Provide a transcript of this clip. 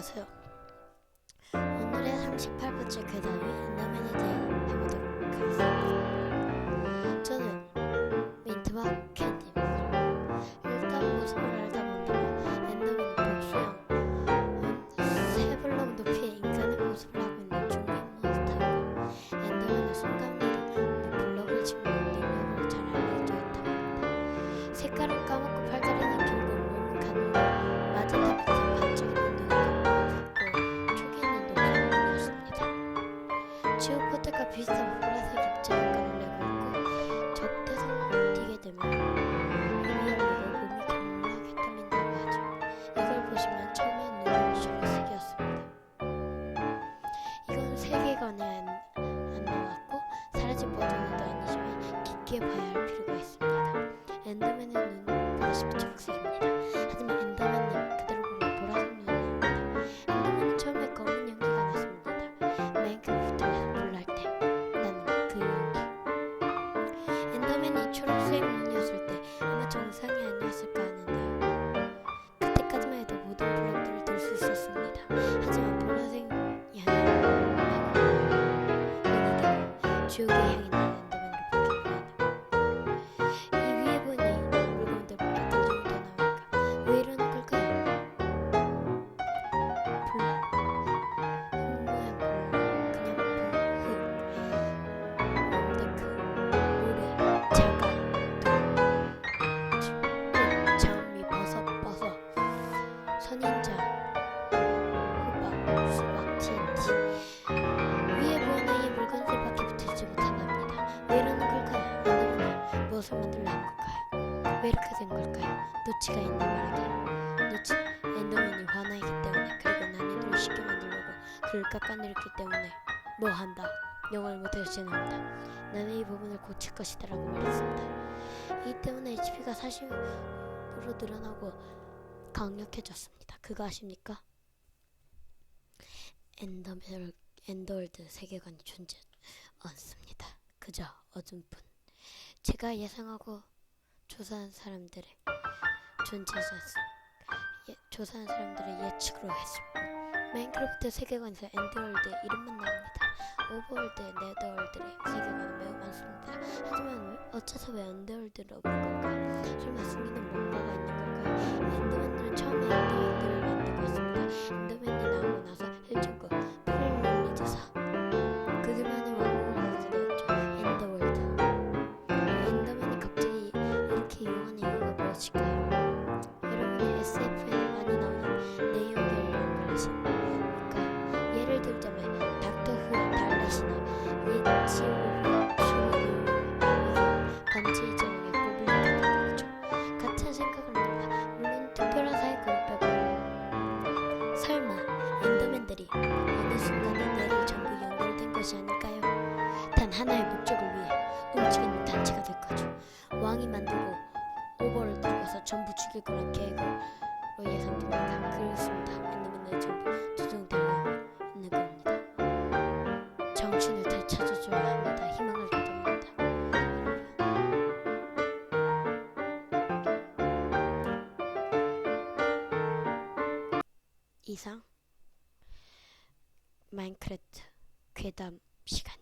안녕하세요. 오늘의 38번째 괴담이 엔더맨에 대해 해보도록 하겠습니다. 저는 민트와 캔디입니다. 일단 모습을 알다 본다면 엔더맨은 복수형 세 블록 높이의 인간의 모습을 하고 있는 중년 몬스터이고 엔더맨은 순간이동 블록을 치고 능력으로 잘 알려져 있다고 합니다. 색깔은 까맣고 팔다리는 길고 몸은 가늘고 빛은 반짝이 지오포트가 비슷한 보라색 입자효과를 내고 있고 적대성을 띠게 되면 입이 열리고 몸이 강렬하게 떨린다고 하죠. 이걸 보시면 처음엔 눈이 초록색이었습니다. 이건 세계관에 안, 안 나왔고 사라진 버전도 아니지만 깊게 봐야 할 필요가 있습니다. 엔더맨의 눈은 보다시피 초록색입니다. 하지만 정상이 아 된 걸까요? 노치가 있는 말하기 노치 엔더맨이 화나기 때문에 그리고 난이도를 쉽게 만들려고 그를 깎아내렸기 때문에 뭐 한다? 영어를 못해서 죄송합니다. 나는 이 부분을 고칠 것이다 라고 말했습니다. 이 때문에 HP가 40으로 늘어나고 강력해졌습니다. 그거 아십니까? 엔더맨 엔더월드 세계관이 존재하지 않습니다. 그저 어둠뿐. 제가 예상하고 조사한 사람들의 않습니다. 예, 조사한 사람들의 예측으로 했습니다. 마인크래프트 세계관에서 엔더월드 이름만 나옵니다. 오버월드, 네더월드의 세계관은 매우 많습니다. 하지만 어째서 왜 엔더월드로 부른 걸까요? 설마 숨기는 뭔가가 있는 걸까요? SF에 많이 나오는 내용들을 연결하시니까 예를 들자면 닥터 후 달렛이나 예치오 슈로드 반지의 제왕의 고블린 같은 거죠. 같은 생각을 합니다. 물론 특별한 사이클을 빼고 설마 엔더맨들이 어느 순간에 뇌를 전부 연결된 것이 아닐까요? 단 하나의 목적을 위해 움직이는 단체가 될 거죠. 왕이 만들고 오버를 들고서 전부 죽일 거란 계획으로 예상됩니다. 그렇습니다. 엔더맨은 전부 조종되고 있는 겁니다. 정신을 되찾아줘야 합니다. 희망을 가져옵니다. 이상 마인크래프트 괴담 시간